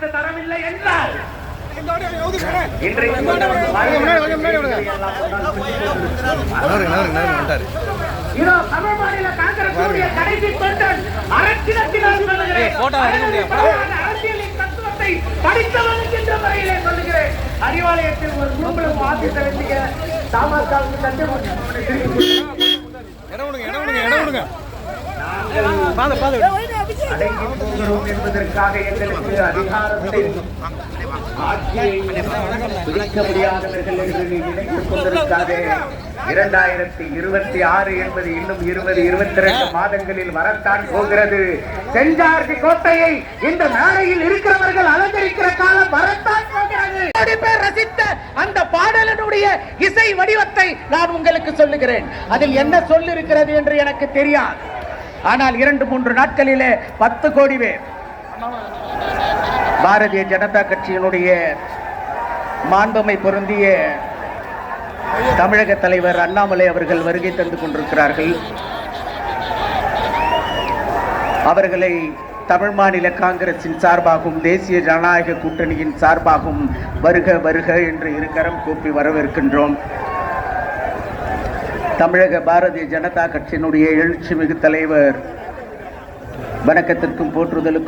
அதிகாரத்தை தரவில்லை என்றால் இதோ தமிழ் மாநில காங்கிரசுடைய கடைசி தொண்டன் அரசியலத்தினால் சொல்லுகிறேன் அரசியலின் தத்துவத்தை படித்தவனுக்கு என்ற முறையிலே சொல்லுகிறேன் அறிவாலயத்தில் ஒரு ஆட்சி இடம் விடுங்க இடம் விடுங்க இடம் விடுங்க அடங்கி போகிறோம் என்பதற்காக எங்களுக்கு அதிகாரத்தை பிடிக்க முடியாதவர்கள் என்று நீ நினைத்துக் கொண்டிருக்காதே இரண்டாயிரத்தி இருபத்தி ஆறு என்பது இன்னும் இருபது இருபத்தி ரெண்டு மாதங்களில் வரத்தான் போகிறது செஞ்சார்ஜி கோட்டையை இந்த மேடையில் இருக்கிறவர்கள் அலங்கரிக்கிற காலம் வரத்தான் போகிறது. பேர் ரசித்த அந்த பாடலனுடைய இசை வடிவத்தை நான் உங்களுக்கு சொல்லுகிறேன். அதில் என்ன சொல்லிருக்கிறது என்று எனக்கு தெரியாது. ஆனால் இரண்டு மூன்று நாட்களிலே பத்து கோடி பேர். பாரதிய ஜனதா கட்சியினுடைய மாண்புமை பொருந்திய தமிழக தலைவர் அண்ணாமலை அவர்கள் வருகை தந்து கொண்டிருக்கிறார்கள். அவர்களை தமிழ் மாநில காங்கிரசின் சார்பாகவும் தேசிய ஜனநாயக கூட்டணியின் சார்பாகவும் வருக வருக என்று இருகரம் கூப்பி வரவேற்கின்றோம். தமிழக பாரதிய ஜனதா கட்சியினுடைய எழுச்சிமிகு தலைவர். வணக்கத்திற்கும் போற்றுதலுக்கும்